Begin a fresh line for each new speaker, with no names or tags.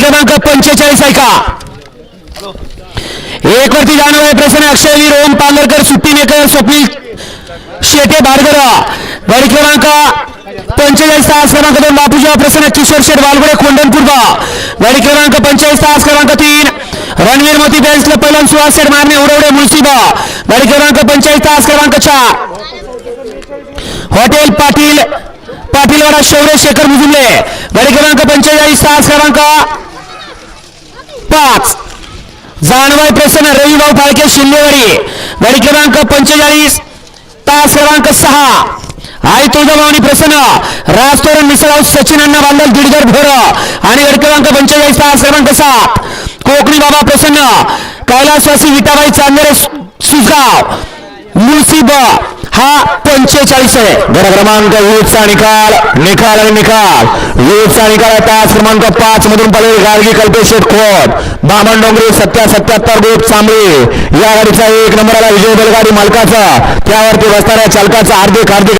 क्रमांक पंचेचाळीस आहे का? एक वरती जाणव आहे प्रसन्न अक्षयवीर ओम पालरकर सुट्टी मेकर स्वप्नील शेटे भाडगर गाडी क्रमांक पंचेचाळीस क्रमांक दोन, बापूजी, प्रसन्न किशोर शेठ, वालगुडे खोंडनपूर्व गाडी क्रमांक पंचेचाळीस तास क्रमांक तीन, रणवीर मोती बँसला पहिला सुहास शेठ, मारणे, उरवडे मुळशीबा गाडी क्रमांक पंचेचाळीस तास क्रमांक चार. हॉटेल पाटील, पाटीलवाडा, शौर्य शेखर मुजुमले. गाडी क्रमांक पंचेचाळीस तास क्रमांक पाच. जाणवाय प्रसन्न रविभाऊ फाळके शिल्लेवारी गाडी क्रमांक पंचेचाळीस. तास क्रमांक सहा. आई तुळजाभवानी प्रसन्न. राजतोरण मिसळाव सचिन अण्णा बांधल दीडगर भोर. आणि गाडी क्रमांक पंचेचाळीस तास क्रमांक सात. कोकणी बाबा प्रसन्न. कैलासवासी विटाबाई चांदेरे सु- सुसगाव हा पंचेचाळीस आहे. घर क्रमांक वीसचा निकाल निकाल आणि निकाल. वीसचा निकाल आहे तास क्रमांक पाच मधून पडेल गाडगी कल्पेश खोत बामण डोंगरी सत्या सत्याहत्तर गोप चांबळे या गाडीचा एक नंबरला विजय बैलगाडी मालकाचा. त्यावरती बसणाऱ्या चालकाचा हार्दिक हार्दिक